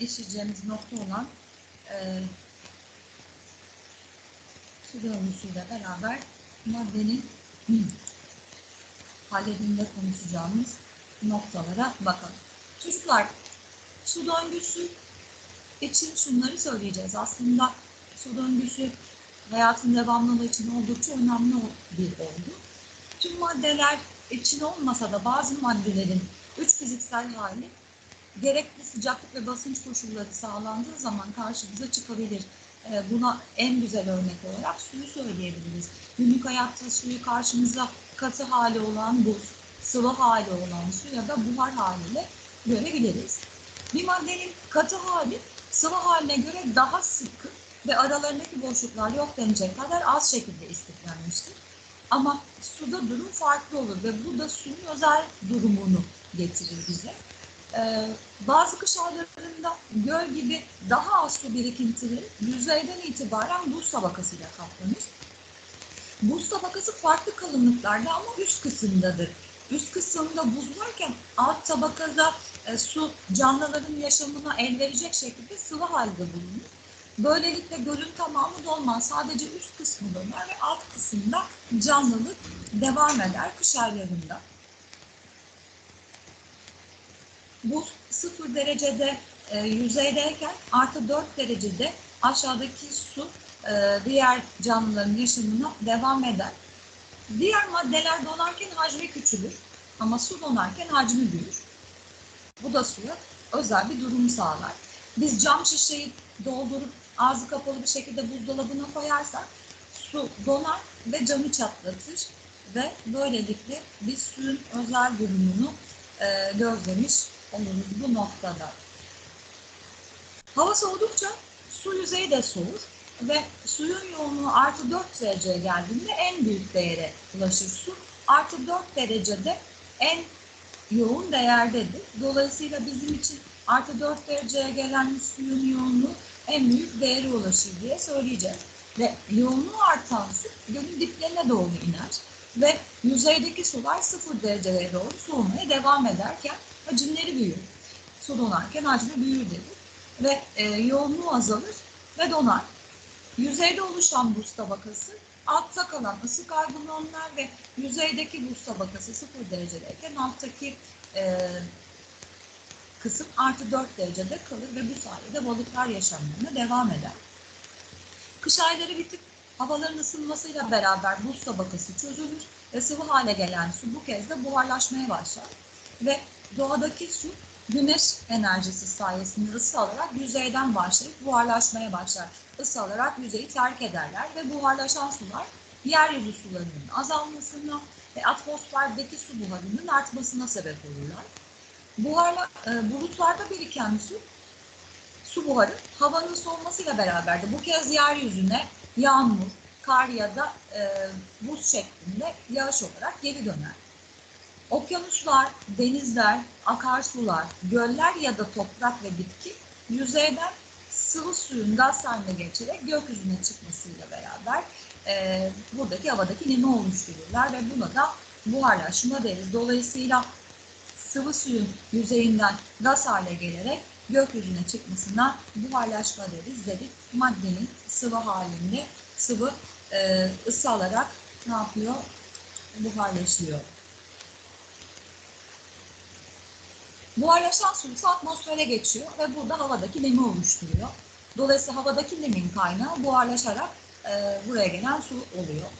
işleyeceğimiz nokta olan e, su döngüsüyle beraber maddenin halledinde konuşacağımız noktalara bakalım. Çocuklar, su döngüsü için şunları söyleyeceğiz. Aslında su döngüsü hayatın devamlılığı için oldukça önemli bir olgu. Tüm maddeler için olmasa da bazı maddelerin üç fiziksel hali gerekli sıcaklık ve basınç koşulları sağlandığı zaman karşımıza çıkabilir. Ee, Buna en güzel örnek olarak suyu söyleyebiliriz. Günlük hayatta suyu karşımıza katı hali olan buz, sıvı hali olan su ya da buhar haliyle görebiliriz. Bir maddenin katı hali sıvı haline göre daha sıkı ve aralarındaki boşluklar yok denecek kadar az şekilde istiflenmiştir. Ama suda durum farklı olur ve bu da suyun özel durumunu getirir bize. Ee, bazı kış aylarında göl gibi daha az su birikintileri yüzeyden itibaren buz tabakasıyla kaplanır. Buz tabakası farklı kalınlıklarda ama üst kısımdadır. Üst kısımda buz varken alt tabakada e, su canlıların yaşamına el verecek şekilde sıvı halde bulunur. Böylelikle gölün tamamı dolmaz. Sadece üst kısmı döner ve alt kısımda canlılık devam eder kış aylarında. Buz 0 derecede e, yüzeydeyken artı 4 derecede aşağıdaki su e, diğer canlıların yaşamına devam eder. Diğer maddeler donarken hacmi küçülür ama su donarken hacmi büyür. Bu da suya özel bir durum sağlar. Biz cam şişeyi doldurup ağzı kapalı bir şekilde buzdolabına koyarsak su donar ve camı çatlatır ve böylelikle biz suyun özel durumunu e, gözlemiş oluruz bu noktada. Hava soğudukça su yüzeyi de soğur ve suyun yoğunluğu artı 4 dereceye geldiğinde en büyük değere ulaşır su. Artı 4 derecede en yoğun değerdedir. Dolayısıyla bizim için artı 4 dereceye gelen suyun yoğunluğu en büyük değere ulaşır diye söyleyeceğiz. Ve yoğunluğu artan su gölün diplerine doğru iner ve yüzeydeki sular 0 dereceye doğru soğumaya devam ederken hacimleri büyür. Su donarken hacmi büyür dedik. Ve e, yoğunluğu azalır ve donar. Yüzeyde oluşan buz tabakası altta kalan ısı kaybını önler ve yüzeydeki buz tabakası 0 derecedeyken alttaki e, kısım artı 4 derecede kalır ve bu sayede balıklar yaşamlarına devam eder. Kış ayları bitip havaların ısınmasıyla beraber buz tabakası çözülür ve sıvı hale gelen su bu kez de buharlaşmaya başlar. Ve doğadaki su güneş enerjisi sayesinde ısı alarak yüzeyden başlayıp buharlaşmaya başlar. Isı alarak yüzeyi terk ederler ve buharlaşan sular yeryüzü sularının azalmasına ve atmosferdeki su buharının artmasına sebep olurlar. Buharla, e, bulutlarda biriken su, su buharı havanın soğumasıyla beraber de bu kez yeryüzüne yağmur, kar ya da e, buz şeklinde yağış olarak geri döner. Okyanuslar, denizler, akarsular, göller ya da toprak ve bitki yüzeyden sıvı suyun gaz haline geçerek gökyüzüne çıkmasıyla beraber e, buradaki havadaki nemi oluştururlar ve buna da buharlaşma deriz. Dolayısıyla sıvı suyun yüzeyinden gaz hale gelerek gökyüzüne çıkmasına buharlaşma deriz dedik. Maddenin sıvı halinde sıvı e, ısı alarak ne yapıyor? Buharlaşıyor. Buharlaşan su atmosfere geçiyor ve burada havadaki nemi oluşturuyor. Dolayısıyla havadaki nemin kaynağı buharlaşarak e, buraya gelen su oluyor.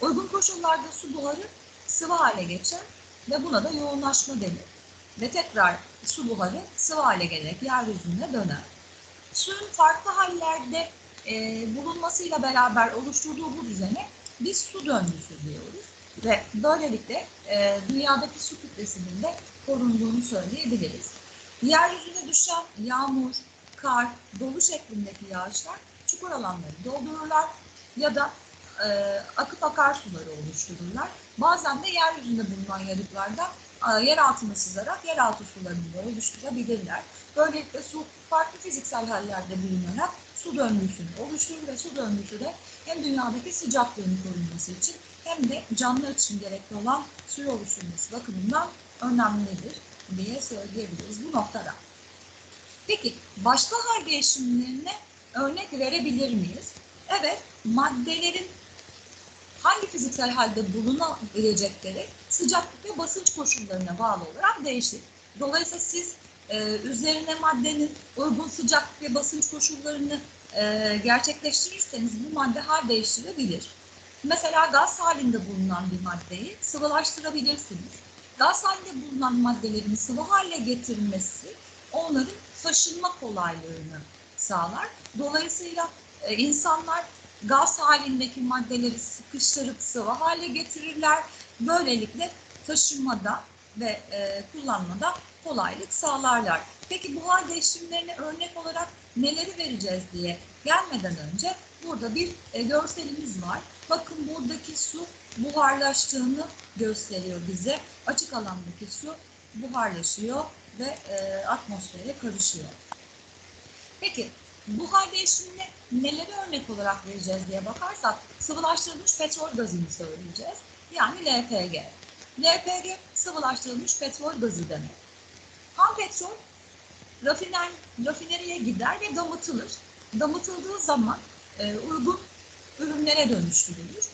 Uygun koşullarda su buharı sıvı hale geçer ve buna da yoğunlaşma denir. Ve tekrar su buharı sıvı hale gelerek yeryüzüne döner. Suyun farklı hallerde e, bulunmasıyla beraber oluşturduğu bu düzene biz su döngüsü diyoruz. Ve böylelikle e, dünyadaki su kütlesinin de korunduğunu söyleyebiliriz. Yeryüzüne düşen yağmur, kar, dolu şeklindeki yağışlar çukur alanları doldururlar ya da e, akıp akarsuları oluştururlar. Bazen de yeryüzünde bulunan yarıklarda e, yer altına sızarak yeraltı sularını da oluşturabilirler. Böylelikle su farklı fiziksel hallerde bulunarak su döngüsünü oluşturur ve su döngüsü de hem dünyadaki sıcaklığın korunması için hem de canlı için gerekli olan suyu oluşturması bakımından önemlidir diye söyleyebiliriz bu noktada. Peki başka hal değişimlerine örnek verebilir miyiz? Evet, maddelerin hangi fiziksel halde bulunabilecekleri sıcaklık ve basınç koşullarına bağlı olarak değişir. Dolayısıyla siz e, üzerine maddenin uygun sıcaklık ve basınç koşullarını e, gerçekleştirirseniz bu madde hal değiştirebilir. Mesela gaz halinde bulunan bir maddeyi sıvılaştırabilirsiniz. Gaz halinde bulunan maddelerin sıvı hale getirilmesi onların taşınma kolaylığını sağlar. Dolayısıyla e, insanlar gaz halindeki maddeleri sıkıştırıp sıvı hale getirirler. Böylelikle taşınmada ve e, kullanmada kolaylık sağlarlar. Peki buhar değişimlerine örnek olarak neleri vereceğiz diye gelmeden önce burada bir e, görselimiz var. Bakın buradaki su buharlaştığını gösteriyor bize. Açık alandaki su buharlaşıyor ve e, atmosfere karışıyor. Peki buhar değişimine neleri örnek olarak vereceğiz diye bakarsak sıvılaştırılmış petrol gazını söyleyeceğiz. Yani LPG. LPG sıvılaştırılmış petrol gazı demek. Ham petrol rafiner, rafineriye gider ve damıtılır. Damıtıldığı zaman e, uygun ürünlere dönüştürülür.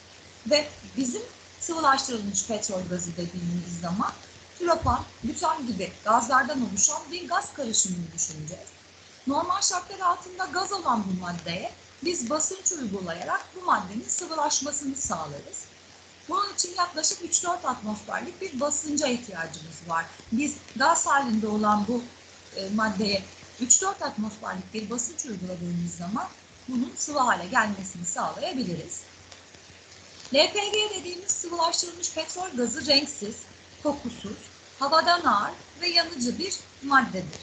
Ve bizim sıvılaştırılmış petrol gazı dediğimiz zaman propan, butan gibi gazlardan oluşan bir gaz karışımını düşüneceğiz. Normal şartlar altında gaz olan bu maddeye biz basınç uygulayarak bu maddenin sıvılaşmasını sağlarız. Bunun için yaklaşık 3-4 atmosferlik bir basınca ihtiyacımız var. Biz gaz halinde olan bu e, maddeye 3-4 atmosferlik bir basınç uyguladığımız zaman bunun sıvı hale gelmesini sağlayabiliriz. LPG dediğimiz sıvılaştırılmış petrol gazı renksiz, kokusuz, havadan ağır ve yanıcı bir maddedir.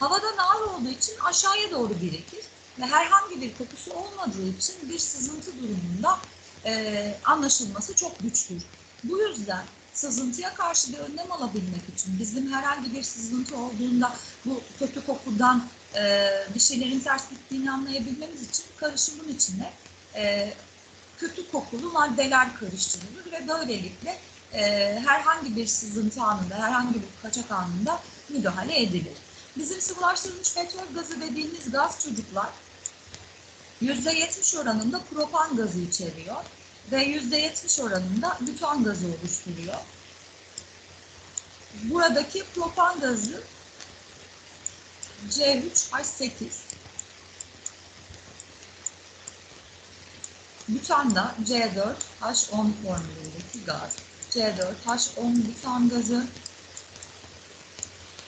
Havadan ağır olduğu için aşağıya doğru birikir ve herhangi bir kokusu olmadığı için bir sızıntı durumunda e, anlaşılması çok güçtür. Bu yüzden sızıntıya karşı bir önlem alabilmek için bizim herhangi bir sızıntı olduğunda bu kötü kokudan e, bir şeylerin ters gittiğini anlayabilmemiz için karışımın içine e, kötü kokulu maddeler karıştırılır ve böylelikle e, herhangi bir sızıntı anında, herhangi bir kaçak anında müdahale edilir. Bizim sıvılaştırılmış petrol gazı dediğimiz gaz çocuklar %70 oranında propan gazı içeriyor ve %70 oranında butan gazı oluşturuyor. Buradaki propan gazı C3H8 butan da C4H10 formülündeki gaz. C4H10 butan gazı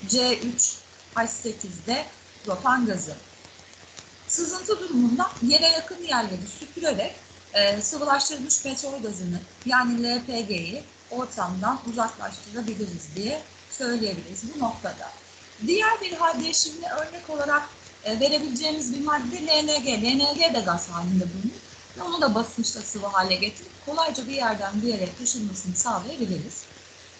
C3H8'de propan gazı. Sızıntı durumunda yere yakın yerleri süpürerek e, sıvılaştırılmış petrol gazını yani LPG'yi ortamdan uzaklaştırabiliriz diye söyleyebiliriz bu noktada. Diğer bir hal değişimine örnek olarak e, verebileceğimiz bir madde LNG. LNG de gaz halinde bulunur ve onu da basınçla sıvı hale getirip kolayca bir yerden bir yere taşınmasını sağlayabiliriz.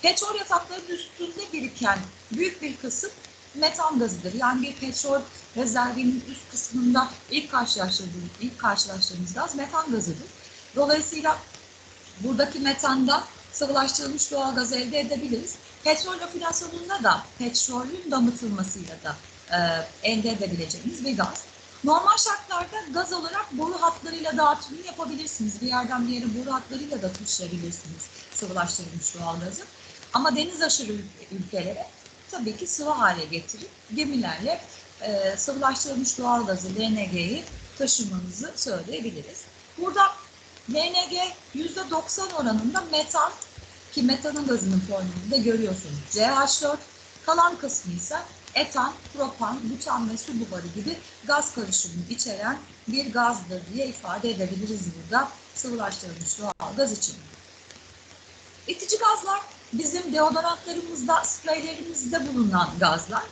Petrol yataklarının üstünde biriken büyük bir kısım metan gazıdır. Yani bir petrol rezervinin üst kısmında ilk karşılaştırdığımız, ilk karşılaştığımız gaz metan gazıdır. Dolayısıyla buradaki metanda sıvılaştırılmış doğal gaz elde edebiliriz. Petrol rafinasyonunda da petrolün damıtılmasıyla da e, elde edebileceğimiz bir gaz. Normal şartlarda gaz olarak boru hatlarıyla dağıtımını yapabilirsiniz. Bir yerden bir yere boru hatlarıyla da taşıyabilirsiniz sıvılaştırılmış doğal gazı. Ama deniz aşırı ülkelere tabii ki sıvı hale getirip gemilerle e, sıvılaştırılmış doğal gazı LNG'yi taşımanızı söyleyebiliriz. Burada LNG %90 oranında metan ki metanın gazının formülünde görüyorsunuz CH4 kalan kısmı ise etan, propan, butan ve su buharı gibi gaz karışımını içeren bir gazdır diye ifade edebiliriz burada sıvılaştırılmış doğal gaz için. İtici gazlar bizim deodorantlarımızda, spreylerimizde bulunan gazlar.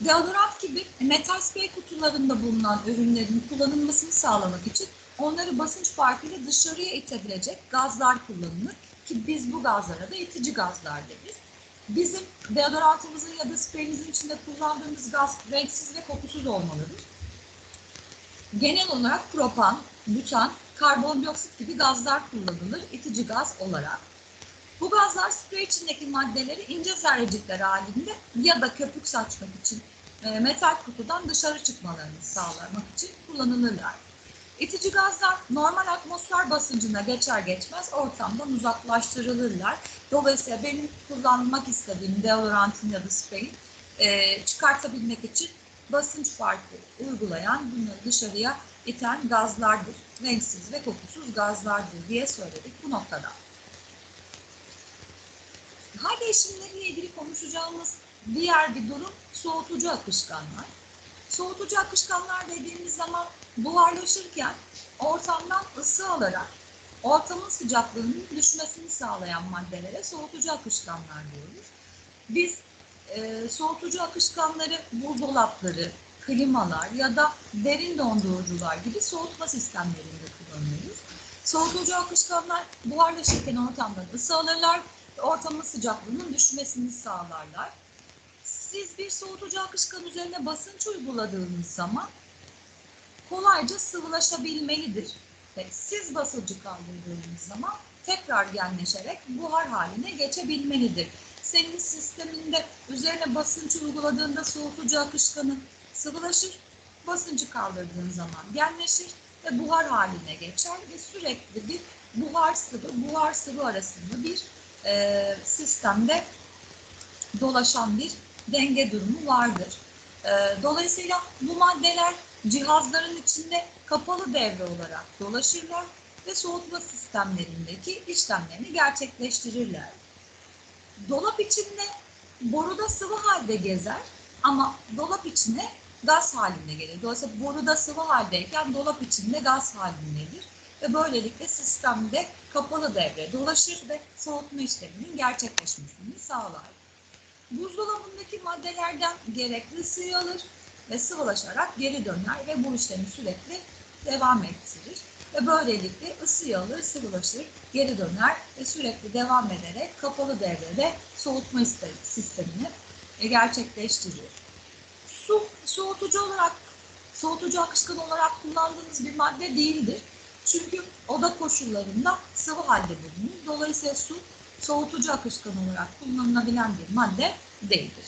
Deodorant gibi metal sprey kutularında bulunan ürünlerin kullanılmasını sağlamak için onları basınç farkıyla dışarıya itebilecek gazlar kullanılır ki biz bu gazlara da itici gazlar deriz. Bizim deodorantımızın ya da spreyimizin içinde kullandığımız gaz renksiz ve kokusuz olmalıdır. Genel olarak propan, butan, karbondioksit gibi gazlar kullanılır itici gaz olarak. Bu gazlar sprey içindeki maddeleri ince zerrecikler halinde ya da köpük saçmak için e, metal kutudan dışarı çıkmalarını sağlamak için kullanılırlar. İtici gazlar normal atmosfer basıncına geçer geçmez ortamdan uzaklaştırılırlar. Dolayısıyla benim kullanmak istediğim deodorantin ya da spreyin e, çıkartabilmek için basınç farkı uygulayan, bunları dışarıya iten gazlardır. Renksiz ve kokusuz gazlardır diye söyledik bu noktada. Hal değişimleriyle ilgili konuşacağımız diğer bir durum soğutucu akışkanlar. Soğutucu akışkanlar dediğimiz zaman buharlaşırken ortamdan ısı alarak ortamın sıcaklığının düşmesini sağlayan maddelere soğutucu akışkanlar diyoruz. Biz e, soğutucu akışkanları buzdolapları, klimalar ya da derin dondurucular gibi soğutma sistemlerinde kullanıyoruz. Soğutucu akışkanlar buharlaşırken ortamdan ısı alırlar, ortamın sıcaklığının düşmesini sağlarlar. Siz bir soğutucu akışkan üzerine basınç uyguladığınız zaman kolayca sıvılaşabilmelidir. Ve siz basıncı kaldırdığınız zaman tekrar genleşerek buhar haline geçebilmelidir. Senin sisteminde üzerine basınç uyguladığında soğutucu akışkanın sıvılaşır, basıncı kaldırdığın zaman genleşir ve buhar haline geçer ve sürekli bir buhar sıvı, buhar sıvı arasında bir e, sistemde dolaşan bir denge durumu vardır. E, dolayısıyla bu maddeler cihazların içinde kapalı devre olarak dolaşırlar ve soğutma sistemlerindeki işlemlerini gerçekleştirirler. Dolap içinde boruda sıvı halde gezer ama dolap içine gaz halinde gelir. Dolayısıyla boruda sıvı haldeyken dolap içinde gaz halindedir. Ve böylelikle sistemde kapalı devre dolaşır ve soğutma işleminin gerçekleşmesini sağlar. Buzdolabındaki maddelerden gerekli ısıyı alır ve sıvılaşarak geri döner ve bu işlemi sürekli devam ettirir. Ve böylelikle ısıyı alır, sıvılaşır, geri döner ve sürekli devam ederek kapalı devrede soğutma sistemini gerçekleştirir. Su soğutucu olarak, soğutucu akışkan olarak kullandığınız bir madde değildir. Çünkü oda koşullarında sıvı halde bulunur. Dolayısıyla su soğutucu akışkan olarak kullanılabilen bir madde değildir.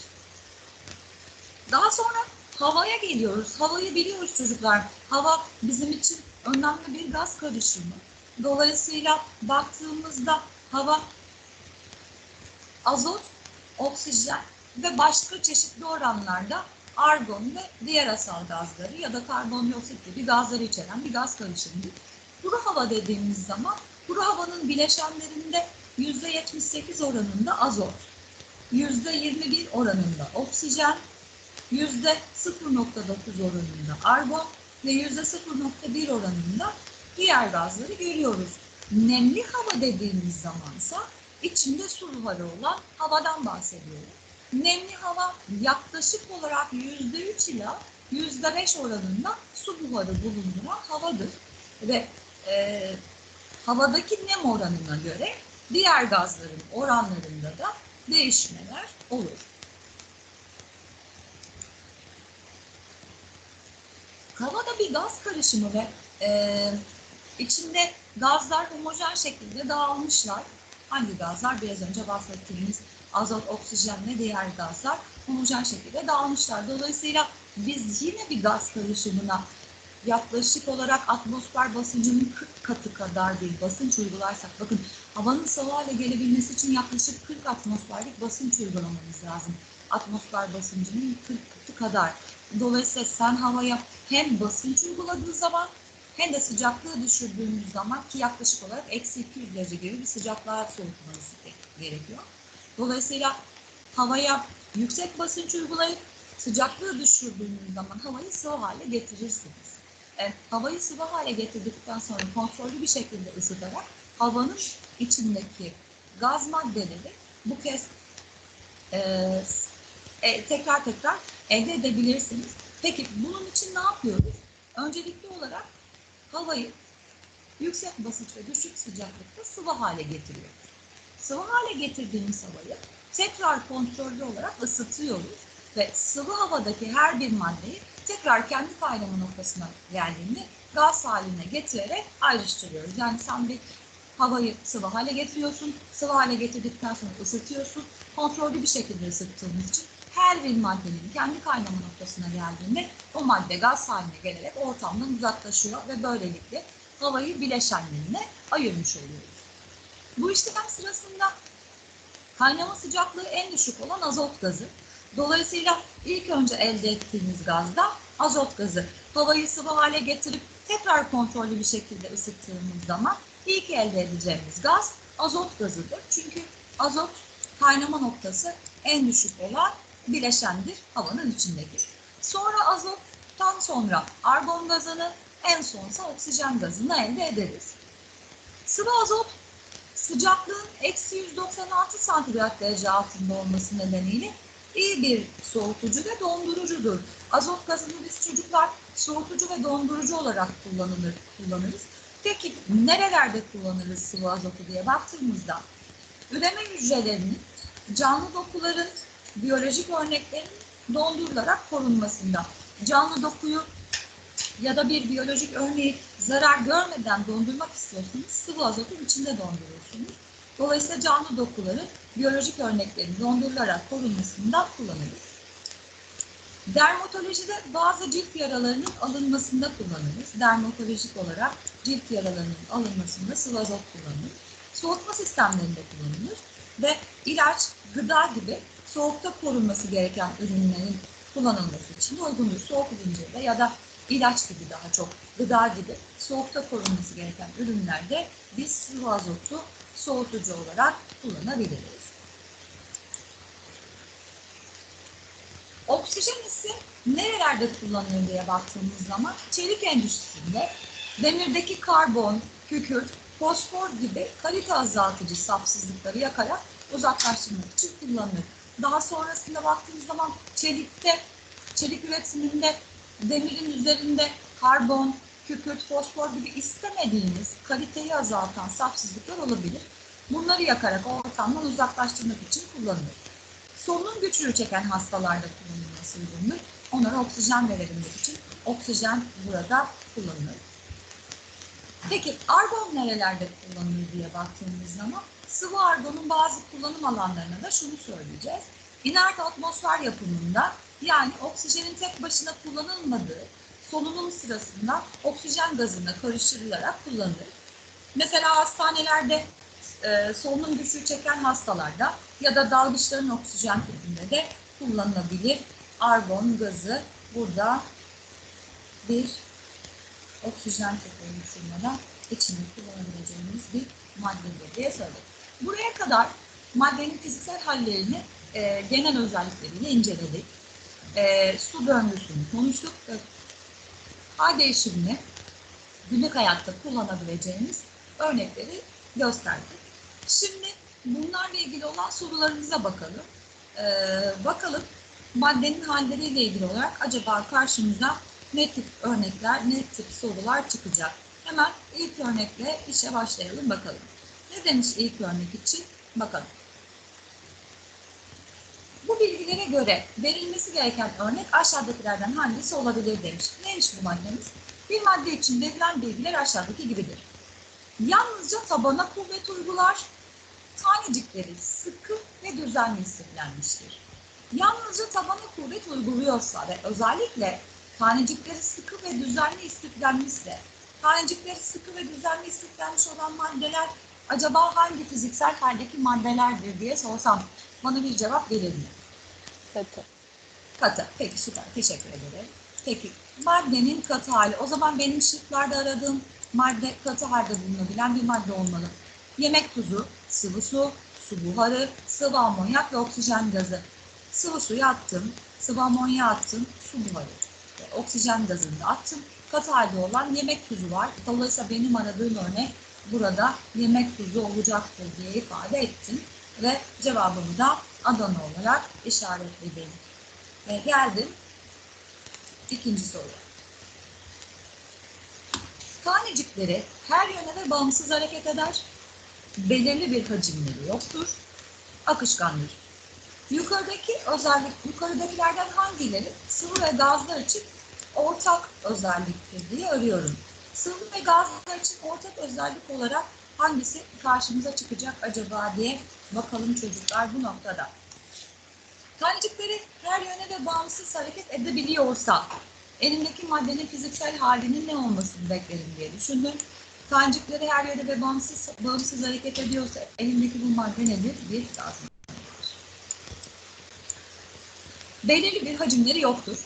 Daha sonra havaya geliyoruz. Havayı biliyoruz çocuklar. Hava bizim için önemli bir gaz karışımı. Dolayısıyla baktığımızda hava azot, oksijen ve başka çeşitli oranlarda argon ve diğer asal gazları ya da karbondioksit gibi gazları içeren bir gaz karışımıdır. Kuru hava dediğimiz zaman kuru havanın bileşenlerinde %78 oranında azot, %21 oranında oksijen, %0.9 oranında argon ve %0.1 oranında diğer gazları görüyoruz. Nemli hava dediğimiz zamansa içinde su buharı olan havadan bahsediyoruz. Nemli hava yaklaşık olarak %3 ila %5 oranında su buharı bulunduran havadır. Ve e, havadaki nem oranına göre diğer gazların oranlarında da değişmeler olur. Havada bir gaz karışımı ve e, içinde gazlar homojen şekilde dağılmışlar. Hangi gazlar? Biraz önce bahsettiğimiz azot, oksijen ve diğer gazlar homojen şekilde dağılmışlar. Dolayısıyla biz yine bir gaz karışımına yaklaşık olarak atmosfer basıncının 40 katı kadar bir basınç uygularsak, bakın havanın sıvı hale gelebilmesi için yaklaşık 40 atmosferlik basınç uygulamamız lazım. Atmosfer basıncının 40 katı kadar. Dolayısıyla sen havaya hem basınç uyguladığı zaman hem de sıcaklığı düşürdüğümüz zaman ki yaklaşık olarak eksi 200 derece gibi bir sıcaklığa soğutmanız gerekiyor. Dolayısıyla havaya yüksek basınç uygulayıp sıcaklığı düşürdüğünüz zaman havayı sıvı hale getirirsiniz. E, havayı sıvı hale getirdikten sonra kontrollü bir şekilde ısıtarak havanın içindeki gaz maddeleri bu kez e, e, tekrar tekrar elde edebilirsiniz. Peki bunun için ne yapıyoruz? Öncelikli olarak havayı yüksek basınç ve düşük sıcaklıkta sıvı hale getiriyoruz. Sıvı hale getirdiğimiz havayı tekrar kontrollü olarak ısıtıyoruz ve sıvı havadaki her bir maddeyi tekrar kendi kaynama noktasına geldiğinde gaz haline getirerek ayrıştırıyoruz. Yani sen bir havayı sıvı hale getiriyorsun, sıvı hale getirdikten sonra ısıtıyorsun. Kontrollü bir şekilde ısıttığımız için her bir maddenin kendi kaynama noktasına geldiğinde o madde gaz haline gelerek ortamdan uzaklaşıyor ve böylelikle havayı bileşenlerine ayırmış oluyoruz. Bu işlem sırasında kaynama sıcaklığı en düşük olan azot gazı. Dolayısıyla ilk önce elde ettiğimiz gazda azot gazı havayı sıvı hale getirip tekrar kontrollü bir şekilde ısıttığımız zaman ilk elde edeceğimiz gaz azot gazıdır. Çünkü azot kaynama noktası en düşük olan bileşendir havanın içindeki. Sonra azottan sonra argon gazını en sonsa oksijen gazını elde ederiz. Sıvı azot sıcaklığın eksi 196 santigrat derece altında olması nedeniyle iyi bir soğutucu ve dondurucudur. Azot gazını biz çocuklar soğutucu ve dondurucu olarak kullanılır, kullanırız. Peki nerelerde kullanırız sıvı azotu diye baktığımızda üreme hücrelerinin, canlı dokuların, biyolojik örneklerin dondurularak korunmasında. Canlı dokuyu ya da bir biyolojik örneği zarar görmeden dondurmak istiyorsanız sıvı azotun içinde dondurursunuz. Dolayısıyla canlı dokuların biyolojik örneklerin dondurularak korunmasında kullanılır. Dermatolojide bazı cilt yaralarının alınmasında kullanırız. Dermatolojik olarak cilt yaralarının alınmasında sıvı azot kullanılır. Soğutma sistemlerinde kullanılır ve ilaç, gıda gibi soğukta korunması gereken ürünlerin kullanılması için uygundur. Soğuk zincirde ya da ilaç gibi daha çok gıda gibi soğukta korunması gereken ürünlerde biz sıvı azotu soğutucu olarak kullanabiliriz. Oksijen ise nerelerde kullanılır diye baktığımız zaman çelik endüstrisinde demirdeki karbon, kükürt, fosfor gibi kalite azaltıcı safsızlıkları yakarak uzaklaştırmak için kullanılır. Daha sonrasında baktığımız zaman çelikte, çelik üretiminde demirin üzerinde karbon, kükürt, fosfor gibi istemediğimiz kaliteyi azaltan safsızlıklar olabilir. Bunları yakarak ortamdan uzaklaştırmak için kullanılır. Solunum güçlüğü çeken hastalarda kullanılması uygundur. Onlara oksijen verebilmek için oksijen burada kullanılır. Peki argon nerelerde kullanılır diye baktığımız zaman sıvı argonun bazı kullanım alanlarına da şunu söyleyeceğiz. İnert atmosfer yapımında yani oksijenin tek başına kullanılmadığı solunum sırasında oksijen gazına karıştırılarak kullanılır. Mesela hastanelerde e, solunum güçlüğü çeken hastalarda ya da dalgıçların oksijen tüpünde de kullanılabilir. Argon gazı burada bir oksijen tüpü oluşturmada içinde kullanabileceğimiz bir maddedir diye söyledim. Buraya kadar maddenin fiziksel hallerini e, genel özellikleriyle inceledik. E, su döngüsünü konuştuk. Hal değişimini günlük hayatta kullanabileceğimiz örnekleri gösterdik. Şimdi bunlarla ilgili olan sorularımıza bakalım. Ee, bakalım maddenin halleriyle ilgili olarak acaba karşımıza ne tip örnekler, ne tip sorular çıkacak? Hemen ilk örnekle işe başlayalım bakalım. Ne demiş ilk örnek için? Bakalım. Bilgilere göre verilmesi gereken örnek aşağıdakilerden hangisi olabilir demiş. Neymiş bu maddemiz? Bir madde için verilen bilgiler aşağıdaki gibidir. Yalnızca tabana kuvvet uygular, tanecikleri sıkı ve düzenli istiflenmiştir. Yalnızca tabana kuvvet uyguluyorsa ve özellikle tanecikleri sıkı ve düzenli istiflenmişse, tanecikleri sıkı ve düzenli istiflenmiş olan maddeler acaba hangi fiziksel haldeki maddelerdir diye sorsam bana bir cevap gelir mi? Katı. Katı. Peki süper. Teşekkür ederim. Peki maddenin katı hali. O zaman benim şıklarda aradığım madde katı halde bulunabilen bir madde olmalı. Yemek tuzu, sıvı su, su buharı, sıvı amonyak ve oksijen gazı. Sıvı suyu attım, sıvı amonyağı attım, su buharı. Ve oksijen gazını da attım. Katı halde olan yemek tuzu var. Dolayısıyla benim aradığım örnek burada yemek tuzu olacaktır diye ifade ettim. Ve cevabımı da Adana olarak işaretledim. Ve geldim ikinci soruya. Tanecikleri her yöne ve bağımsız hareket eder. Belirli bir hacimleri yoktur. Akışkandır. Yukarıdaki özellik, yukarıdakilerden hangileri sıvı ve gazlar için ortak özelliktir diye arıyorum. Sıvı ve gazlar için ortak özellik olarak hangisi karşımıza çıkacak acaba diye bakalım çocuklar bu noktada. Tanecikleri her yöne ve bağımsız hareket edebiliyorsa elimdeki maddenin fiziksel halinin ne olmasını beklerim diye düşündüm. Tanecikleri her yöne ve bağımsız, bağımsız hareket ediyorsa elimdeki bu madde nedir? Gaz maddesidir. Belirli bir hacimleri yoktur.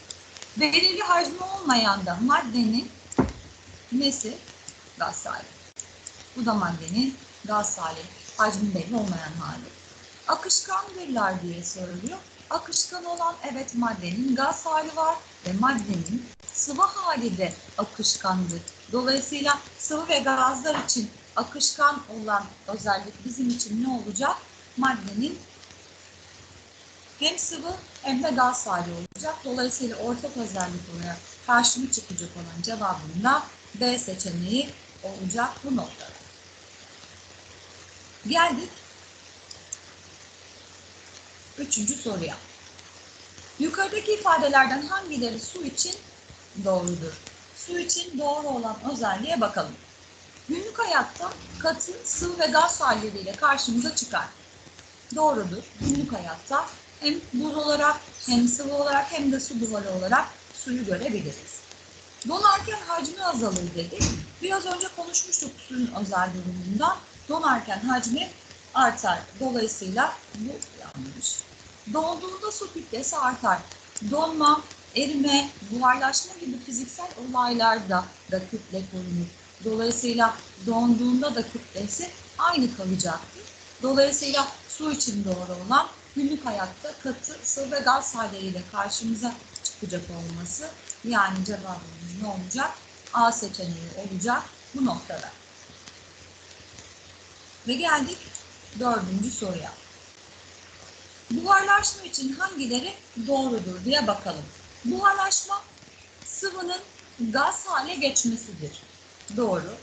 Belirli hacmi olmayan da maddenin nesi? Gaz hali. Bu da maddenin gaz hali. Hacmi belli olmayan hali. Akışkandırlar diye soruluyor. Akışkan olan evet maddenin gaz hali var ve maddenin sıvı hali de akışkandır. Dolayısıyla sıvı ve gazlar için akışkan olan özellik bizim için ne olacak? Maddenin hem sıvı hem de gaz hali olacak. Dolayısıyla ortak özellik olarak karşıma çıkacak olan cevabında B seçeneği olacak bu noktada. Geldik üçüncü soruya. Yukarıdaki ifadelerden hangileri su için doğrudur? Su için doğru olan özelliğe bakalım. Günlük hayatta katı, sıvı ve gaz halleriyle karşımıza çıkar. Doğrudur. Günlük hayatta hem buz olarak hem sıvı olarak hem de su buharı olarak suyu görebiliriz. Donarken hacmi azalır dedik. Biraz önce konuşmuştuk suyun özel durumundan. Donarken hacmi artar. Dolayısıyla bu yanlış. Donduğunda su kütlesi artar. Donma, erime, buharlaşma gibi fiziksel olaylarda da kütle korunur. Dolayısıyla donduğunda da kütlesi aynı kalacaktır. Dolayısıyla su için doğru olan günlük hayatta katı, sıvı ve gaz halleriyle karşımıza çıkacak olması. Yani cevabımız ne olacak? A seçeneği olacak bu noktada. Ve geldik dördüncü soruya. Buharlaşma için hangileri doğrudur diye bakalım. Buharlaşma sıvının gaz hale geçmesidir. Doğru.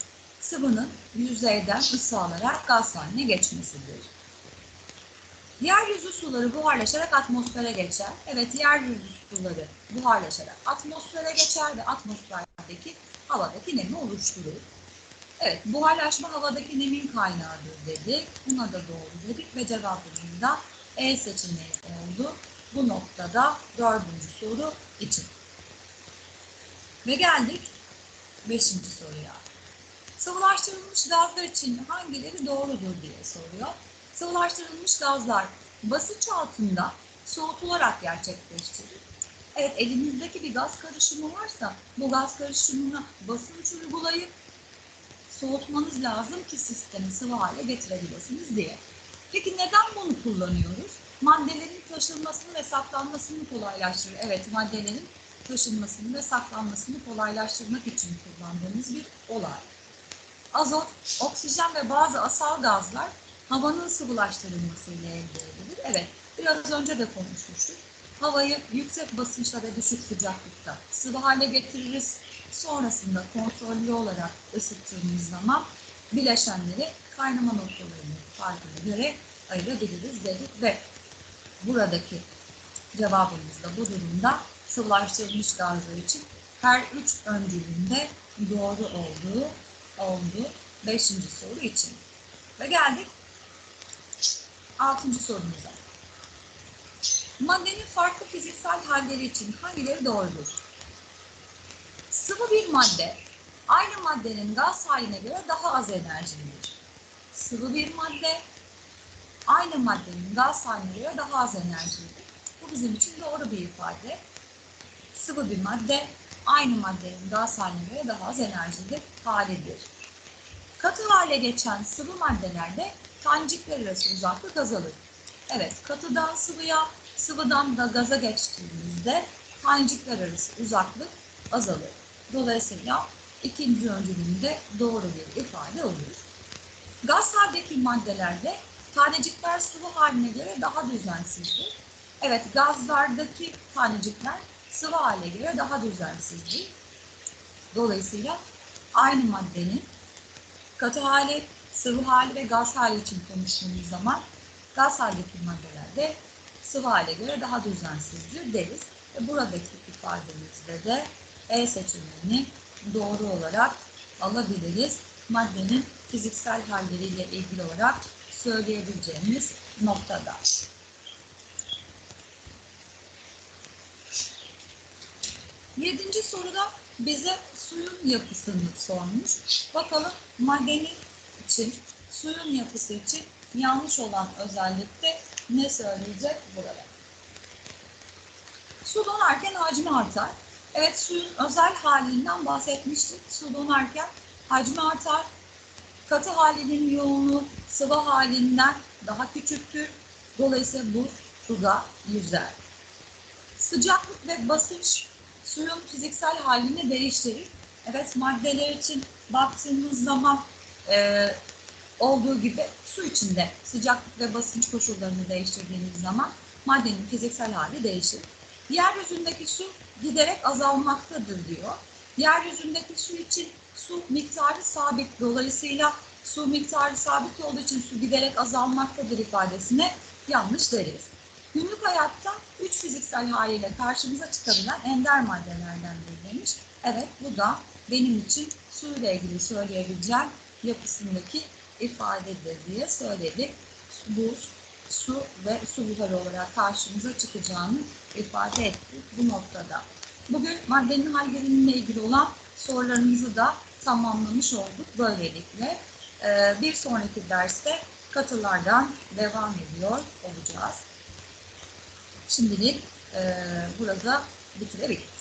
Sıvının yüzeyden ısı alarak gaz haline geçmesidir. Yeryüzü suları buharlaşarak atmosfere geçer. Evet, yeryüzü suları buharlaşarak atmosfere geçer ve atmosferdeki havadaki nemi oluşturur. Evet, buharlaşma havadaki nemin kaynağıdır dedik. Buna da doğru dedik ve cevabımız da E seçeneği oldu. Bu noktada dördüncü soru için. Ve geldik beşinci soruya. Sıvılaştırılmış gazlar için hangileri doğrudur diye soruyor. Sıvılaştırılmış gazlar basınç altında soğutularak gerçekleştirir. Evet elinizdeki bir gaz karışımı varsa bu gaz karışımına basınç uygulayıp soğutmanız lazım ki sistemi sıvı hale getirebilirsiniz diye. Peki neden bunu kullanıyoruz? Maddelerin taşınmasını ve saklanmasını kolaylaştırır. Evet maddelerin taşınmasını ve saklanmasını kolaylaştırmak için kullandığımız bir olay. Azot, oksijen ve bazı asal gazlar havanın sıvılaştırılmasıyla elde edilir. Evet, biraz önce de konuşmuştuk. Havayı yüksek basınçta ve düşük sıcaklıkta sıvı hale getiririz. Sonrasında kontrollü olarak ısıttığımız zaman bileşenleri kaynama noktalarının farkına göre ayırabiliriz dedik ve buradaki cevabımız da bu durumda sıvılaştırılmış gazlar için her üç öncülünde doğru olduğu oldu. Beşinci soru için. Ve geldik altıncı sorumuza. Maddenin farklı fiziksel halleri için hangileri doğrudur? Sıvı bir madde aynı maddenin gaz haline göre daha az enerjilidir. Sıvı bir madde aynı maddenin gaz haline göre daha az enerjilidir. Bu bizim için doğru bir ifade. Sıvı bir madde aynı maddenin gaz haline göre daha az enerjili halidir. Katı hale geçen sıvı maddelerde tanecikler arası uzaklık azalır. Evet, katıdan sıvıya, sıvıdan da gaza geçtiğimizde tanecikler arası uzaklık azalır. Dolayısıyla ikinci öncülüğünde doğru bir ifade olur. Gaz haldeki maddelerde tanecikler sıvı haline göre daha düzensizdir. Evet, gazlardaki tanecikler sıvı hale göre daha düzensizdir. Dolayısıyla aynı maddenin katı hali, sıvı hali ve gaz hali için konuştuğumuz zaman gaz haldeki maddelerde sıvı hale göre daha düzensizdir deriz. Ve buradaki ifademizde de e seçeneğini doğru olarak alabiliriz. Maddenin fiziksel halleriyle ilgili olarak söyleyebileceğimiz noktada. Yedinci soruda bize suyun yapısını sormuş. Bakalım madeni için, suyun yapısı için yanlış olan özellikte ne söyleyecek burada? Su donarken hacmi artar. Evet suyun özel halinden bahsetmiştik. Su donarken hacmi artar. Katı halinin yoğunluğu sıvı halinden daha küçüktür. Dolayısıyla bu suda yüzer. Sıcaklık ve basınç suyun fiziksel halini değiştirir. Evet maddeler için baktığımız zaman e, olduğu gibi su içinde sıcaklık ve basınç koşullarını değiştirdiğimiz zaman maddenin fiziksel hali değişir. Yeryüzündeki su giderek azalmaktadır diyor. Yeryüzündeki su için su miktarı sabit. Dolayısıyla su miktarı sabit olduğu için su giderek azalmaktadır ifadesine yanlış deriz. Günlük hayatta üç fiziksel haliyle karşımıza çıkabilen ender maddelerdendir demiş. Evet bu da benim için su ile ilgili söyleyebileceğim yapısındaki ifadedir diye söyledik. Buz, su ve su buharı olarak karşımıza çıkacağını ifade ettik bu noktada. Bugün maddenin halleriyle ilgili olan sorularımızı da tamamlamış olduk böylelikle. Ee, bir sonraki derste katılardan devam ediyor olacağız. Şimdilik e, burada bitirebiliriz.